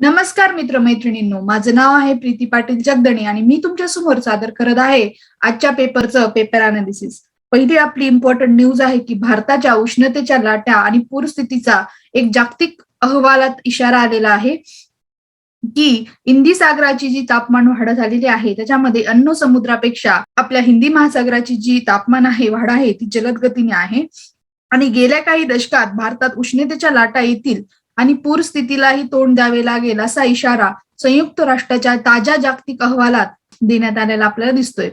नमस्कार मित्र मैत्रिणींनो माझं नाव आहे प्रीती पाटील जगदणे आणि मी तुमच्यासमोर सादर करत आहे आजच्या पेपरचं पेपर अनालिसिस पहिली आपली इम्पॉर्टंट न्यूज आहे की भारताच्या उष्णतेच्या लाटा आणि पूरस्थितीचा एक जागतिक अहवालात इशारा आलेला आहे की हिंदी सागराची जी तापमान वाढ झालेली आहे त्याच्यामध्ये अन्न समुद्रापेक्षा आपल्या हिंदी महासागराची जी तापमान आहे वाढ आहे ती जलद गतीने आहे. आणि गेल्या काही दशकात भारतात उष्णतेच्या लाटा येतील आणि पूरस्थितीलाही तोंड द्यावे लागेल असा इशारा संयुक्त राष्ट्राच्या ताज्या जागतिक अहवालात देण्यात आलेला आपल्याला दिसतोय.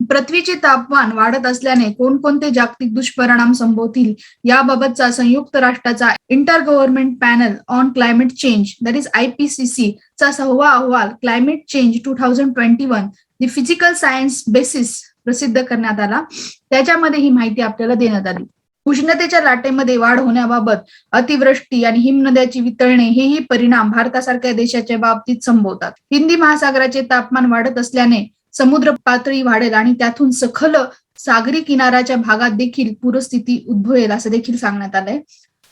पृथ्वीचे तापमान वाढत असल्याने कोणकोणते जागतिक दुष्परिणाम संभवतील याबाबतचा संयुक्त राष्ट्राचा inter government panel on climate change that is IPCC चा सहावा अहवाल climate change two thousand twenty one the physical science basis प्रसिद्ध करण्यात आला. त्याच्यामध्ये ही माहिती आपल्याला देण्यात आली. उष्णतेच्या लाटेमध्ये वाढ होण्याबाबत अतिवृष्टी आणि हिमनद्याची वितळणे हेही परिणाम भारतासारख्या देशाच्या बाबतीत संभवतात. हिंदी महासागराचे तापमान वाढत असल्याने समुद्र पातळी वाढेल आणि त्यातून सखल सागरी किनाऱ्याच्या भागात देखील पूरस्थिती उद्भवेल असं देखील सांगण्यात आलंय.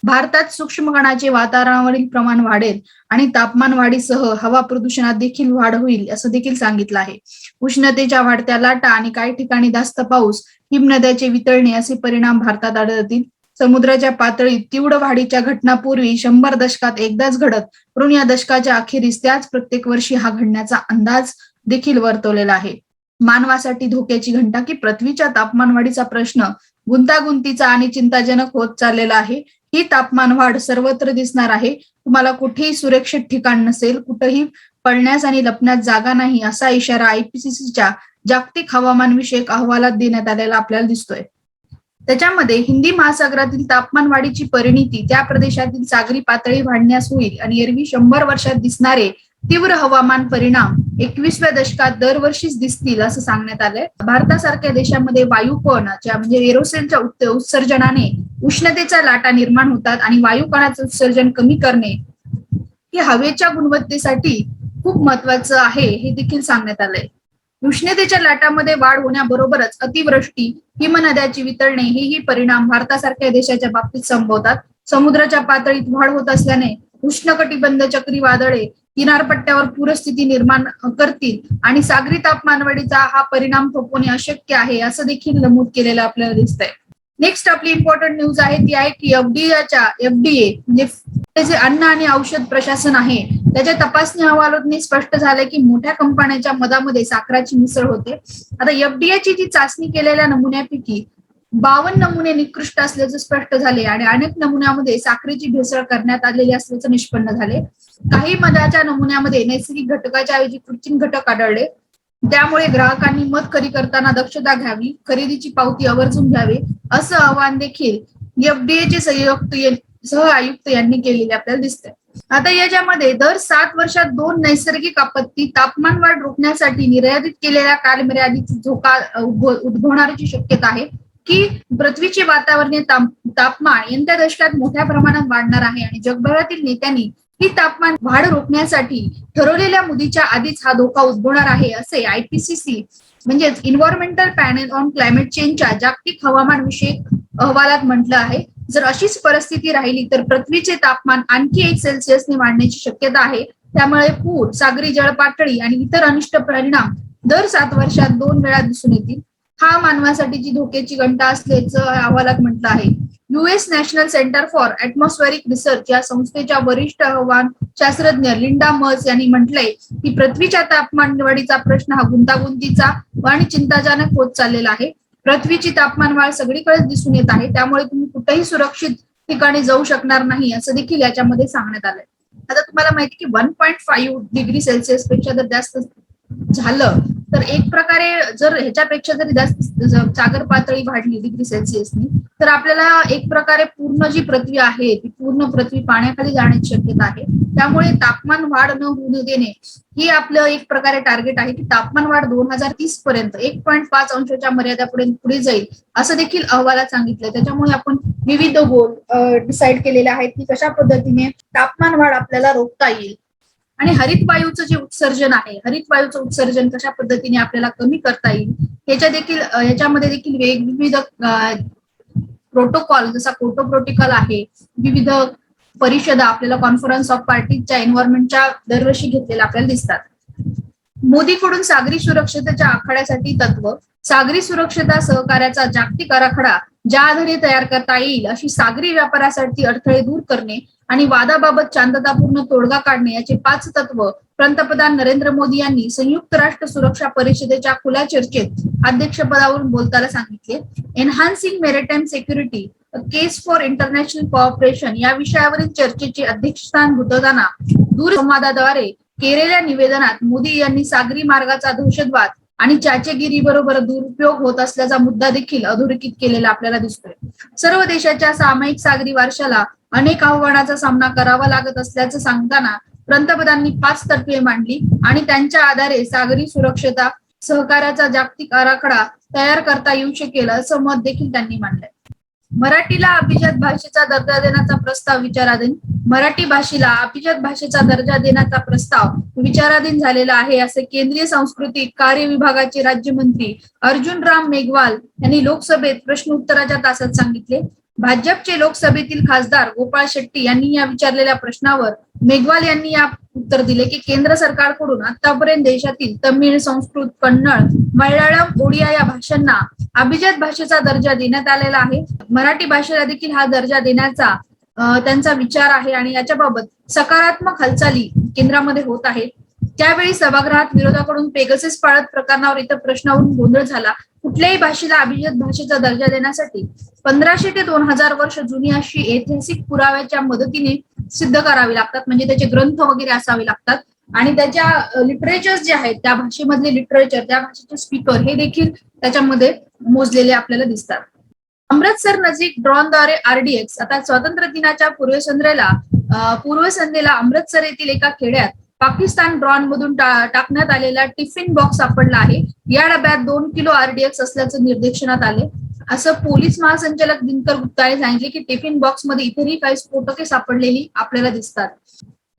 भारतात सूक्ष्म कणाचे वातावरणावरील प्रमाण वाढेल आणि तापमान वाढीसह हवा प्रदूषणात देखील वाढ होईल असं देखील सांगितलं आहे. उष्णतेच्या वाढत्या लाटा आणि काही ठिकाणी जास्त पाऊस हिमनद्याचे वितळणे असे परिणाम भारतात आढळतील. समुद्राच्या पातळीत तीव्र वाढीच्या घटनापूर्वी शंभर दशकात एकदाच घडत म्हणून या दशकाच्या अखेरीस त्याच प्रत्येक वर्षी हा घडण्याचा अंदाज देखील वर्तवलेला आहे. मानवासाठी धोक्याची घंटा की पृथ्वीच्या तापमानवाढीचा प्रश्न गुंतागुंतीचा आणि चिंताजनक होत चाललेला आहे. ही तापमान वाढ सर्वत्र दिसणार आहे. तुम्हाला कुठेही सुरक्षित ठिकाण नसेल कुठेही पळण्यास आणि लपण्यास जागा नाही असा इशारा आयपीसीसीच्या जागतिक हवामान विषयक अहवालात देण्यात आलेला आपल्याला दिसतोय. त्याच्यामध्ये हिंदी महासागरातील तापमान वाढीची परिणिती त्या प्रदेशातील सागरी पातळी वाढण्यास होईल आणि एरवी शंभर वर्षात दिसणारे तीव्र हवामान परिणाम एकवीसव्या दशकात दरवर्षीच दिसतील असं सांगण्यात आलंय. भारतासारख्या देशामध्ये वायुकणाच्या म्हणजे एरोसेलच्या उत्सर्जनाने उष्णतेच्या लाटा निर्माण होतात आणि वायुकणाचं उत्सर्जन कमी करणे हे हवेच्या गुणवत्तेसाठी खूप महत्वाचं आहे हे देखील सांगण्यात आलंय. उष्णतेच्या लाटामध्ये वाढ होण्याबरोबरच अतिवृष्टी हिमनद्याची वितळणे हेही परिणाम भारतासारख्या देशाच्या बाबतीत संभवतात. समुद्राच्या पातळीत वाढ होत असल्याने उष्णकटिबंध चक्रीवादळे किनारपट्ट्यावर पूरस्थिती निर्माण करतील आणि सागरी तापमानवाढीचा हा परिणाम थोपवणे अशक्य आहे असं देखील नमूद केलेलं आपल्याला दिसतंय. नेक्स्ट आपली इम्पॉर्टंट न्यूज आहे ती आहे की एफडीएच्या एफडीए म्हणजे जे अन्न आणि औषध प्रशासन आहे त्याच्या तपासणी अहवालातून स्पष्ट झालंय की मोठ्या कंपन्यांच्या मधामध्ये साखराची मिसळ होते. आता एफडीएची जी चाचणी केलेल्या नमुन्यापैकी बावन्न नमुने निकृष्ट असल्याचं स्पष्ट झाले आणि अनेक नमुन्यामध्ये साखरेची भेसळ करण्यात आलेली असल्याचं निष्पन्न झाले. काही मधाच्या नमुन्यामध्ये नैसर्गिक घटकाच्या ऐवजी कृत्रिम घटक आढळले. त्यामुळे ग्राहकांनी मत खरी करताना दक्षता घ्यावी खरेदीची पावती आवर्जून घ्यावी असं आवाहन देखील एफडीएचे सहयुक्त सह आयुक्त यांनी केलेले आपल्याला दिसतंय. आता याच्यामध्ये दर सात वर्षात दोन नैसर्गिक आपत्ती तापमान वाढ रोखण्यासाठी निर्यादित केलेल्या कालमर्यादित धोका उद्भवणाऱ्याची शक्यता आहे. की पृथ्वीचे वातावरणीय तापमान यंदा दशकात मोठ्या प्रमाणात वाढणार आहे आणि जगभरातील नेत्यांनी ही तापमान वाढ रोखण्यासाठी ठरवलेल्या मुदीच्या आधीच हा धोका उद्भवणार आहे असे आयपीसीसी म्हणजेच इन्व्हायरमेंटल पॅनल ऑन क्लायमेट चेंजच्या जागतिक हवामान विषयक अहवालात म्हटलं आहे. जर अशीच परिस्थिती राहिली तर पृथ्वीचे तापमान आणखी एक सेल्सिअसने वाढण्याची शक्यता आहे. त्यामुळे पूर सागरी जळपातळी आणि इतर अनिष्ट परिणाम दर सात वर्षात दोन वेळा दिसून येतील. हा मानवासाठीची धोक्याची घंटा असल्याचं अहवालात म्हटलं आहे. US national centre for atmospheric research या संस्थेच्या वरिष्ठ हवामान शास्त्रज्ञ लिंडा मर्स यांनी म्हटलंय की पृथ्वीच्या तापमान वाढीचा प्रश्न हा गुंतागुंतीचा आणि चिंताजनक होत चाललेला आहे. पृथ्वीची तापमान वाढ सगळीकडेच दिसून येत आहे. त्यामुळे तुम्ही कुठेही सुरक्षित ठिकाणी जाऊ शकणार नाही असं देखील याच्यामध्ये सांगण्यात आलंय. आता तुम्हाला माहिती की वन पॉईंट फाईव्ह डिग्री सेल्सिअसपेक्षा जर जास्त झालं तर एक प्रकारे जर ह्याच्यापेक्षा जरी जास्त सागर पातळी वाढली डिग्री सेल्सिअसनी तर आपल्याला एक प्रकारे पूर्ण जी पृथ्वी आहे ती पूर्ण पृथ्वी पाण्याखाली जाण्याची शक्यता आहे. त्यामुळे तापमान वाढ न होऊ देणे ही आपलं एक प्रकारे टार्गेट आहे की तापमान वाढ दोन हजार तीस पर्यंत एक पॉईंट पाच अंशाच्या मर्यादापर्यंत पुढे जाईल असं देखील अहवालात सांगितलंय. त्याच्यामुळे आपण विविध गोल डिसाईड केलेले आहेत की कशा पद्धतीने तापमान वाढ आपल्याला रोखता येईल. आणि हरित वायूचं जे उत्सर्जन आहे हरित वायूचं उत्सर्जन कशा पद्धतीने आपल्याला कमी करता येईल ह्याच्या देखील ह्याच्यामध्ये देखील वेगविध प्रोटोकॉल जसा कोटो प्रोटोकॉल आहे विविध परिषदा आपल्याला कॉन्फरन्स ऑफ पार्टीच्या एन्व्हायरमेंटच्या दरवर्षी घेतलेल्या आपल्याला दिसतात. मोदीकडून सागरी सुरक्षतेच्या आखाड्यासाठी तत्व सागरी सुरक्षता सहकार्याचा जागतिक आराखडा ज्या आधारे तयार करता येईल अशी सागरी व्यापारासाठी अडथळे दूर करणे आणि वादाबाबत शांततापूर्ण तोडगा काढणे याचे पाच तत्व पंतप्रधान नरेंद्र मोदी यांनी संयुक्त राष्ट्र सुरक्षा परिषदेच्या खुल्या चर्चेत अध्यक्षपदावरून बोलताना सांगितले. Enhancing maritime security case for international cooperation या विषयावरील चर्चेचे अध्यक्षस्थान भूतवताना दूरसंवादाद्वारे केलेल्या निवेदनात मोदी यांनी सागरी मार्गाचा दहशतवाद आणि चाचेगिरी बरोबर दुरुपयोग होत असल्याचा मुद्दा देखील अधोरेखित केलेला आपल्याला दिसतोय. सर्व देशाच्या सामायिक सागरी वारशाला अनेक आव्हानाचा सामना करावा लागत असल्याचं सांगताना पंतप्रधानांनी पाच तत्वे मांडली आणि त्यांच्या आधारे सागरी सुरक्षता सहकार्याचा जागतिक आराखडा तयार करता येऊ शकेल असं मत देखील त्यांनी मांडलंय. मराठीला अभिजात भाषेचा दर्जा देण्याचा प्रस्ताव विचाराधीन मराठी भाषेला अभिजात भाषेचा दर्जा देण्याचा प्रस्ताव विचाराधीन झालेला आहे असे केंद्रीय सांस्कृतिक कार्य विभागाचे राज्यमंत्री अर्जुन राम मेघवाल यांनी लोकसभेत प्रश्न उत्तराच्या तासात सांगितले. भाजपचे लोकसभेतील खासदार गोपाळ शेट्टी यांनी या विचारलेल्या प्रश्नावर मेघवाल यांनी या उत्तर दिले की केंद्र सरकारकडून आतापर्यंत देशातील तमिळ संस्कृत कन्नड मल्याळम ओडिया या भाषांना अभिजात भाषेचा दर्जा देण्यात आलेला आहे. मराठी भाषेला देखील हा दर्जा देण्याचा त्यांचा विचार आहे आणि याच्याबाबत सकारात्मक हालचाली केंद्रामध्ये होत आहेत. त्यावेळी सभागृहात विरोधाकडून पेगसेस पाळत प्रकरणावर इतर प्रश्नावरून गोंधळ झाला. कुठल्याही भाषेला अभिजात भाषेचा दर्जा देण्यासाठी पंधराशे ते दोन हजार वर्ष जुनी अशी ऐतिहासिक पुराव्याच्या मदतीने सिद्ध करावी लागतात. म्हणजे त्याचे ग्रंथ वगैरे असावे लागतात. आणि त्याच्या लिटरेचर जे आहेत त्या भाषेमधले लिटरेचर त्या भाषेचे स्पीकर हे देखील त्याच्यामध्ये मोजलेले आपल्याला दिसतात. अमृतसर नजीक ड्रॉनद्वारे आरडीएक्स आता स्वातंत्र्य दिनाच्या पूर्वसंध्येला पूर्वसंध्येला अमृतसर येथील एका खेड्यात पाकिस्तान ड्रॉन मधून टाकण्यात आलेला टिफिन बॉक्स सापडला आहे. या डब्यात दोन किलो आरडीएक्स असल्याचं निर्देशनात आले असं पोलीस महासंचालक दिनकर गुप्ता यांनी सांगितले की टिफिन बॉक्समध्ये इतरही काही स्फोटके सापडलेली आपल्याला दिसतात.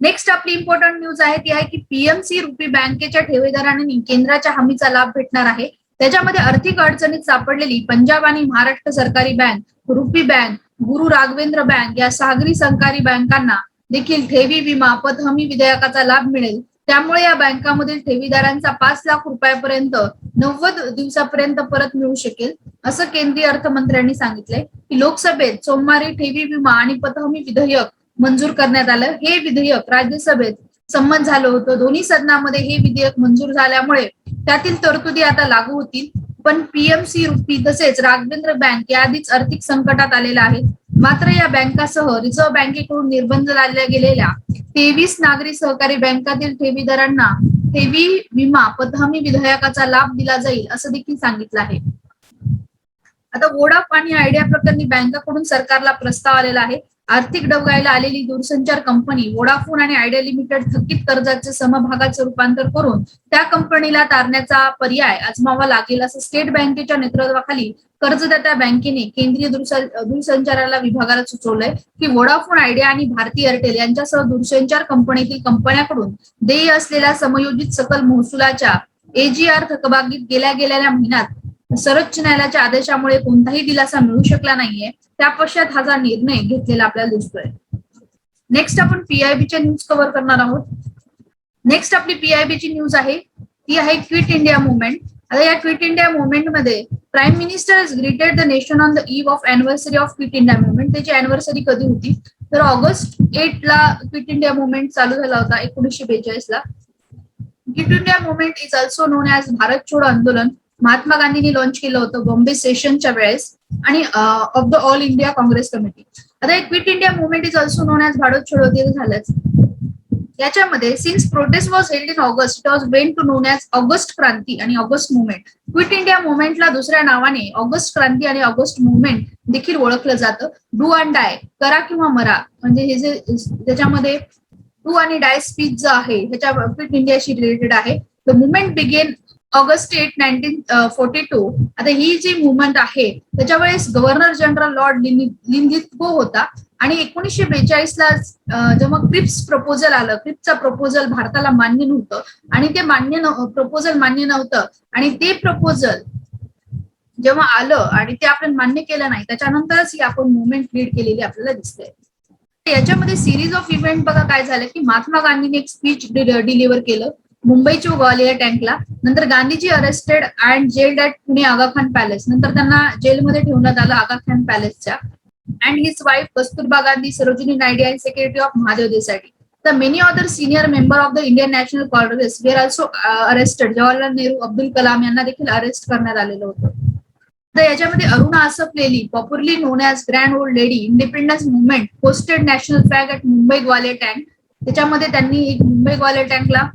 नेक्स्ट आपली इम्पॉर्टंट न्यूज आहे ती आहे की पीएमसी रुपी बँकेच्या ठेवीदारांनी केंद्राच्या हमीचा लाभ भेटणार आहे. त्याच्यामध्ये आर्थिक अडचणीत सापडलेली पंजाब आणि महाराष्ट्र सरकारी बँक रुपी बँक गुरु राघवेंद्र बँक या सागरी सहकारी बँकांना देखील ठेवी विमा पत हमी विधेयकाचा लाभ मिळेल. त्यामुळे या बँकामधील ठेवीदारांचा पाच लाख रुपयापर्यंत नव्वद दिवसापर्यंत परत मिळू शकेल असं केंद्रीय अर्थमंत्र्यांनी सांगितले की लोकसभेत सोमवारी ठेवी विमा आणि पतहमी विधेयक मंजूर करण्यात आलं. हे विधेयक राज्यसभेत संमत झालं होतं. दोन्ही सदनामध्ये हे विधेयक मंजूर झाल्यामुळे त्यातील तरतुदी आता लागू होतील. पण पीएमसी रुपी तसेच राघवेंद्र बँक या आधीच आर्थिक संकटात आलेल्या आहेत मात्र या बँकासह रिझर्व्ह बँकेकडून निर्बंध लादल्या गेलेल्या तेवीस नागरी सहकारी बँकातील ठेवीदारांना ठेवी विमा पदहमी विधेयकाचा लाभ दिला जाईल असं देखील सांगितलं आहे. आता वोडाफ आणि आयडिया प्रकरणी बँकाकडून सरकारला प्रस्ताव आलेला आहे. आर्थिक डबगायला आलेली दूरसंचार कंपनी वोडाफोन आणि आयडिया लिमिटेड थकीत कर्जाचे समभागाचे रूपांतर करून त्या कंपनीला तारण्याचा पर्याय आजमावा लागेल असं स्टेट बँकेच्या नेतृत्वाखाली कर्जदात्या बँकेने केंद्रीय दूरसंचाराला विभागाला सुचवलंय की वोडाफोन आयडिया आणि भारती एअरटेल यांच्यासह दूरसंचार कंपनीतील कंपन्याकडून देय असलेल्या समयोजित सकल महसुलाच्या एजीआर थकबाकीत गेल्या गेलेल्या महिन्यात सर्वोच्च न्यायालयाच्या आदेशामुळे कोणताही दिलासा मिळू शकला नाहीये. त्या पश्चात हा निर्णय घेतलेला आपल्याला दिसतोय. नेक्स्ट आपण पीआयबीच्या न्यूज कव्हर करणार आहोत. नेक्स्ट आपली पीआयबीची न्यूज आहे. ती आहे क्विट इंडिया मुवमेंट आता या quit India मुवमेंटमध्ये prime minister is greeted the nation on the eve of anniversary of quit India movement त्याची अॅनिव्हर्सरी कधी होती? तर ऑगस्ट एट ला क्विट इंडिया मुवमेंट चालू झाला होता एकोणीसशे बेचाळीस ला. Quit India movement is also known as Bharat Chhodo Andolan. Mahatma गांधींनी लॉन्च केलं होतं बॉम्बे सेशनच्या वेळेस आणि of the All India Congress committee आता quit India movement is also known as Bharat Chhodo दिन झालंच. याच्यामध्ये since protest was held in August it was when two known as August Kranti आणि ऑगस्ट मुवमेंट क्विट इंडिया मुवमेंटला दुसऱ्या नावाने August Kranti आणि August movement देखील ओळखलं जातं. डू अँड डाय करा किंवा मरा म्हणजे हे जे त्याच्यामध्ये डू आणि डाय स्पीच जो आहे ह्याच्या क्विट इंडियाशी रिलेटेड आहे. The movement began August eight nineteen forty two आता ही जी मुवमेंट आहे त्याच्या वेळेस गव्हर्नर जनरल लॉर्ड लिंदित्को होता आणि एकोणीसशे बेचाळीस ला जेव्हा क्रिप्स प्रपोजल आलं क्रिप्सचं प्रपोजल भारताला मान्य नव्हतं आणि ते मान्य प्रपोजल मान्य नव्हतं आणि ते प्रपोजल जेव्हा आलं आणि ते आपण मान्य केलं नाही त्याच्यानंतरच ही आपण मुवमेंट लीड केलेली आपल्याला दिसते. याच्यामध्ये सिरीज ऑफ इव्हेंट बघा काय झालं की महात्मा गांधीने एक स्पीच डिलिव्हर केलं. मुंबई ग्वालियर टँकला. नंतर Gandhiji arrested and jailed at Pune Aga Khan palace नंतर त्यांना जेलमध्ये ठेवण्यात आलं Aga Khan पॅलेसच्या and his wife Kasturba Gandhi Sarojini Naidu and secretary of Mahadev Desai the many other senior member of the Indian national Congress were also arrested Jawaharlal Nehru Abdul Kalam यांना देखील arrest करण्यात आलेलं होतं. तर याच्यामध्ये Aruna असपलेली popularly known as grand old lady independence movement posted national flag at Mumbai Gwalior tank त्याच्यामध्ये त्यांनी एक मुंबई ग्वालियर टँकला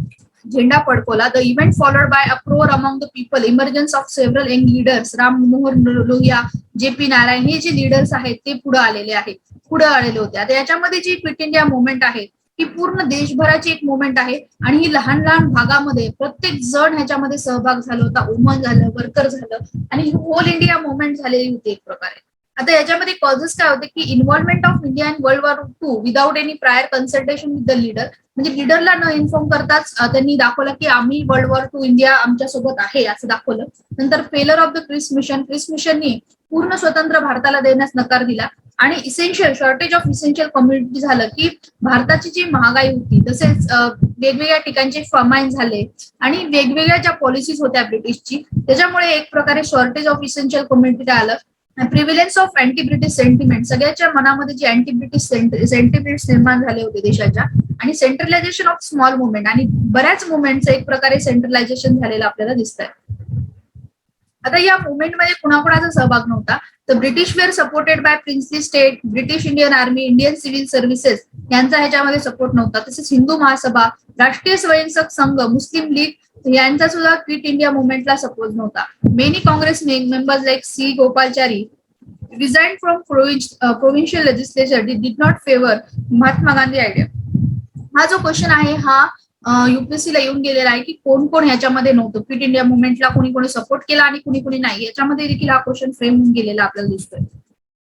झेंडा पडकोला the event followed by uproar among the people emergence of several young leaders Ram Manohar Lohia J P Narayan हे जे leaders आहेत ते पुढे आलेले आहेत. पुढे आलेले होते. आता याच्यामध्ये जी क्विट इंडिया मुवमेंट आहे ही पूर्ण देशभराची एक मुवमेंट आहे. आणि ही लहान लहान भागामध्ये प्रत्येक जण ह्याच्यामध्ये सहभाग झाला होता उमन झालं वर्कर झालं. आणि ही होल इंडिया मुवमेंट झालेली होती एक प्रकारे. आता याच्यामध्ये कॉजेस काय होते की involvement of India in world war two without any prior consultation with the leader म्हणजे लिडरला न इन्फॉर्म करताच त्यांनी दाखवलं की आम्ही वर्ल्ड वॉर टू इंडिया आमच्यासोबत आहे असं दाखवलं. नंतर failure of the Cripps mission Cripps मिशननी पूर्ण स्वतंत्र भारताला देण्यास नकार दिला. आणि essential shortage of essential community झालं की भारताची जी महागाई होती तसेच वेगवेगळ्या ठिकाणचे फमाईन झाले आणि वेगवेगळ्या ज्या पॉलिसीज होत्या ब्रिटिशची त्याच्यामुळे एक प्रकारे शॉर्टेज ऑफ इसेन्शियल कम्युनिटी आलं. Prevalence of anti British sentiment सगळ्याच्या मनामध्ये जे अँटी ब्रिटिश सेंटिमेंट निर्माण झाले होते देशाच्या. आणि सेंट्रलायझेशन ऑफ स्मॉल मुवमेंट आणि बऱ्याच मुवमेंटचं एक प्रकारे सेंट्रलायझेशन झालेलं आपल्याला दिसत आहे आता या मुवमेंटमध्ये कुणाकुणाचा सहभाग नव्हता. तर British were supported by princely state British Indian army Indian civil services यांचा ह्याच्यामध्ये सपोर्ट नव्हता. तसेच हिंदू महासभा राष्ट्रीय स्वयंसेवक संघ मुस्लिम लीग यांचा सुद्धा क्विट इंडिया मुवमेंटला सपोर्ट नव्हता. Many Congress members like C Gopalachari resign from provincial legislature did not favour Mahatma Gandhi idea हा जो क्वेश्चन आहे हा युपीएससीला येऊन गेलेला आहे की कोण कोण ह्याच्यामध्ये नव्हतं. क्विट इंडिया मुवमेंटला कोणी कोणी सपोर्ट केला आणि कुणी कुणी नाही. याच्यामध्ये देखील हा क्वेश्चन फ्रेम होऊन गेलेला आपल्याला दिसतोय.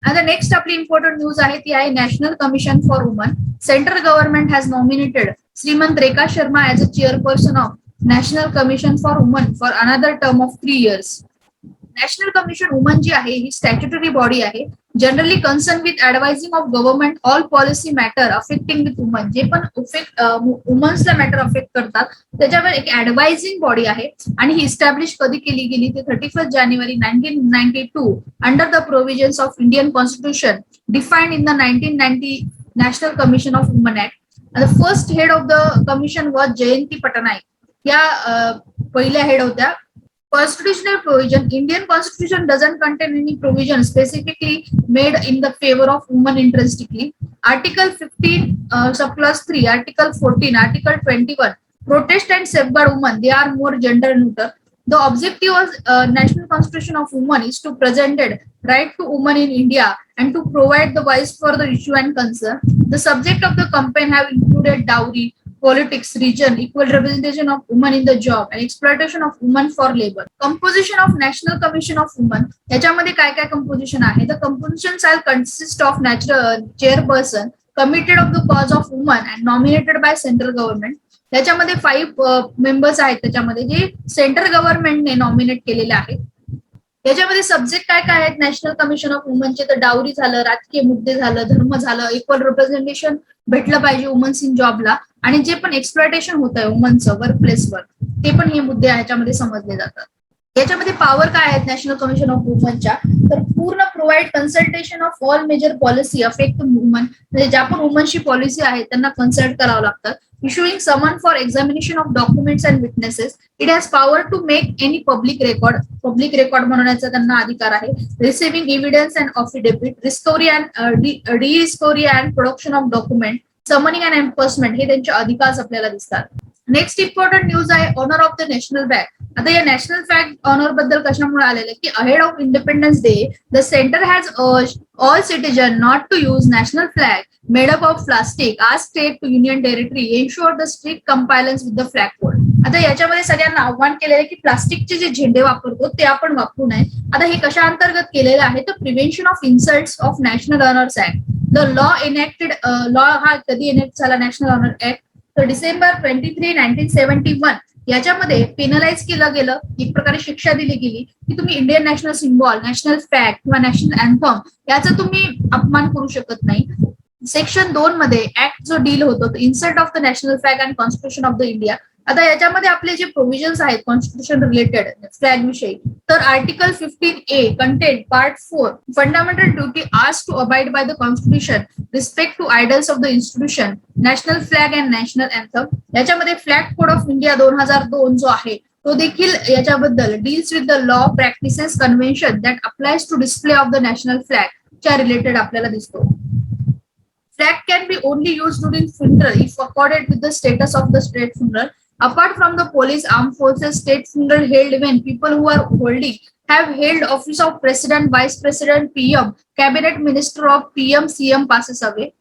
आता नेक्स्ट आपली इम्पॉर्टंट न्यूज आहे ती आहे national commission for women central government has nominated श्रीमंत Rekha Sharma as a chairperson of national commission for women for another term of three years national commission women जी आहे ही स्टॅच्युटरी बॉडी आहे. Generally concern with advising of government all policy matter affecting with women जे पण वुमन्सला matter affect करतात त्याच्यावर एक ऍडवायझिंग body आहे. आणि ही इस्टॅब्लिश कधी केली गेली? ते thirty first January nineteen ninety two under the provisions of Indian constitution defined in the nineteen ninety national commission of women act the first head of the commission was Jayanti Patnaik या पहिल्या head होत्या. Constitutional provision indian constitution doesn't contain any provision specifically made in the favor of women intrinsically. Article 15 uh, subclause 3 article 14 article 21 protest and safeguard women they are more gender neutral. The objective of uh, national constitution of women is to presented right to women in india and to provide the voice for the issue and concern. The subject of the campaign have included dowry politics, region, equal representation of women in the job and exploitation of women for labor. Composition of National Commission of Women. याच्यामध्ये काय काय composition आहे? The composition shall consist of natural chairperson committed of the cause of women and nominated by central government त्याच्यामध्ये five members आहेत त्याच्यामध्ये. जे central गव्हर्नमेंटने nominate केलेले आहेत. याच्यामध्ये सब्जेक्ट काय काय आहेत? नॅशनल कमिशन ऑफ वुमनचे तर डावरी झालं राजकीय मुद्दे झालं धर्म झालं इक्वल रिप्रेझेंटेशन भेटलं पाहिजे वुमन्स इन जॉबला आणि जे पण एक्सप्लॉयटेशन होत आहे वुमन्सचं वर्क प्लेसवर ते पण हे मुद्दे ह्याच्यामध्ये समजले जातात. याच्यामध्ये पॉवर काय आहेत नॅशनल कमिशन ऑफ वुमनच्या तर पूर्ण provide consultation of all major policy affect women म्हणजे ज्या पण वुमनची पॉलिसी आहे त्यांना कन्सल्ट करावं लागतं. Issuing summon for examination of documents and witnesses it has power to make any public record public record बनवण्याचा त्यांना अधिकार आहे receiving evidence and affidavit discovery and uh, rediscovery and production of document summoning and enforcement हे त्यांचे अधिकार आपल्याला दिसतात next important news आहे honour of the national bank आता या नॅशनल फ्लॅग ऑनरबद्दल कशामुळे आलेलं की ahead of independence day the centre has all citizen not to use national flag made up of plastic आज state to union territory ensure the strict compliance with the flag code आता याच्यामध्ये सगळ्यांना आव्हान केलेलं आहे की प्लास्टिकचे जे झेंडे वापरतो ते आपण वापरू नये. आता हे कशा अंतर्गत केलेलं आहे? तर prevention of insult of national honours act the law enacted law हा कधी इनेक्ट झाला? नॅशनल ऑनर ऍक्ट तर December twenty three nineteen seventy one याच्यामध्ये पेनलाइज केलं गेलं एक प्रकारे शिक्षा दिली गेली की तुम्ही Indian national symbol national flag किंवा नॅशनल अँथम याचा तुम्ही अपमान करू शकत नाही. सेक्शन दोन मध्ये ऍक्ट जो डील होतो insert of the national flag and constitution of the India आता याच्यामध्ये आपले जे प्रोव्हिजन्स आहेत कॉन्स्टिट्यूशन रिलेटेड फ्लॅग विषयी तर article fifteen A content part four fundamental duty आज to abide by the constitution respect to ideals of the institution national flag and national anthem याच्यामध्ये flag code of India दोन हजार दोन जो आहे तो देखील याच्याबद्दल deals with the law practices convention that applies to display of the national flag च्या रिलेटेड आपल्याला दिसतो. Flag can be only use during funeral if accorded with the status of the state funeral Apart from the police, armed forces, state finger held when people who are holding have held office of president, vice president, PM, cabinet minister of PM, CM passes away.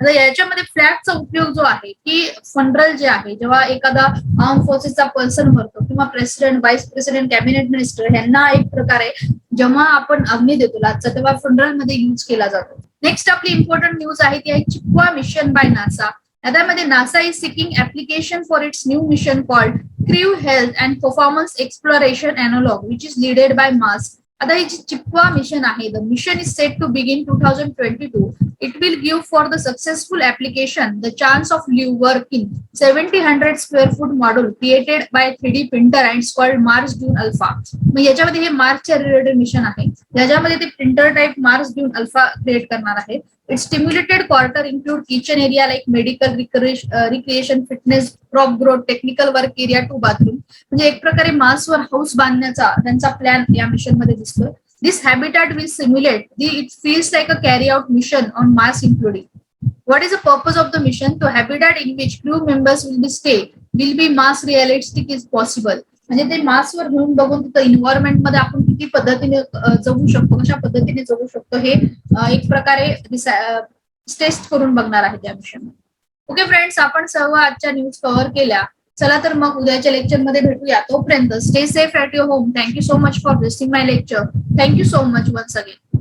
आता याच्यामध्ये फ्लॅगचा उपयोग जो आहे की फंड्रल जे आहे जेव्हा एखादा आर्म फोर्सेसचा पर्सन भरतो किंवा president vice president cabinet minister यांना एक प्रकारे जेव्हा आपण अग्नी देतो लाचचा तेव्हा फंड्रलमध्ये युज केला जातो नेक्स्ट आपली इम्पॉर्टंट न्यूज आहे ती आहे चिपवा मिशन बाय नासा त्यामध्ये NASA is seeking application for its new mission called crew health and performance exploration analog which is leaded by mass आता ही जी चिपवा मिशन आहे the mission is set to begin two thousand twenty two it will give for the successful application the chance of live work in 70 square foot model created by 3D printer and it's called Mars Dune Alpha. मग याच्यामध्ये हे मार्सच्या related mission आहे ज्याच्यामध्ये ते printer type Mars dune alpha create करणार आहे it stimulated quarter include kitchen area like medical recreation fitness crop growth technical work area two bathroom म्हणजे एक प्रकारे मार्सवर हाऊस बांधण्याचा त्यांचा प्लॅन या मिशनमध्ये दिसतोय This habitat will simulate the, it feels like a carry out mission on Mars including. What is the purpose of the mission? To habitat in which crew members will be stay will be Mars realistic is possible. म्हणजे ते मासवर घेऊन बघून तिथं इन्व्हायरमेंटमध्ये आपण किती पद्धतीने जगू शकतो कशा पद्धतीने जगू शकतो हे एक प्रकारे टेस्ट करून बघणार आहे त्या विषयामध्ये. ओके फ्रेंड्स आपण सर्व आजच्या न्यूज कव्हर केल्या. चला तर मग उद्याच्या लेक्चरमध्ये भेटूया. तोपर्यंत stay safe at your home thank you so much for listing my lecture thank you so much once again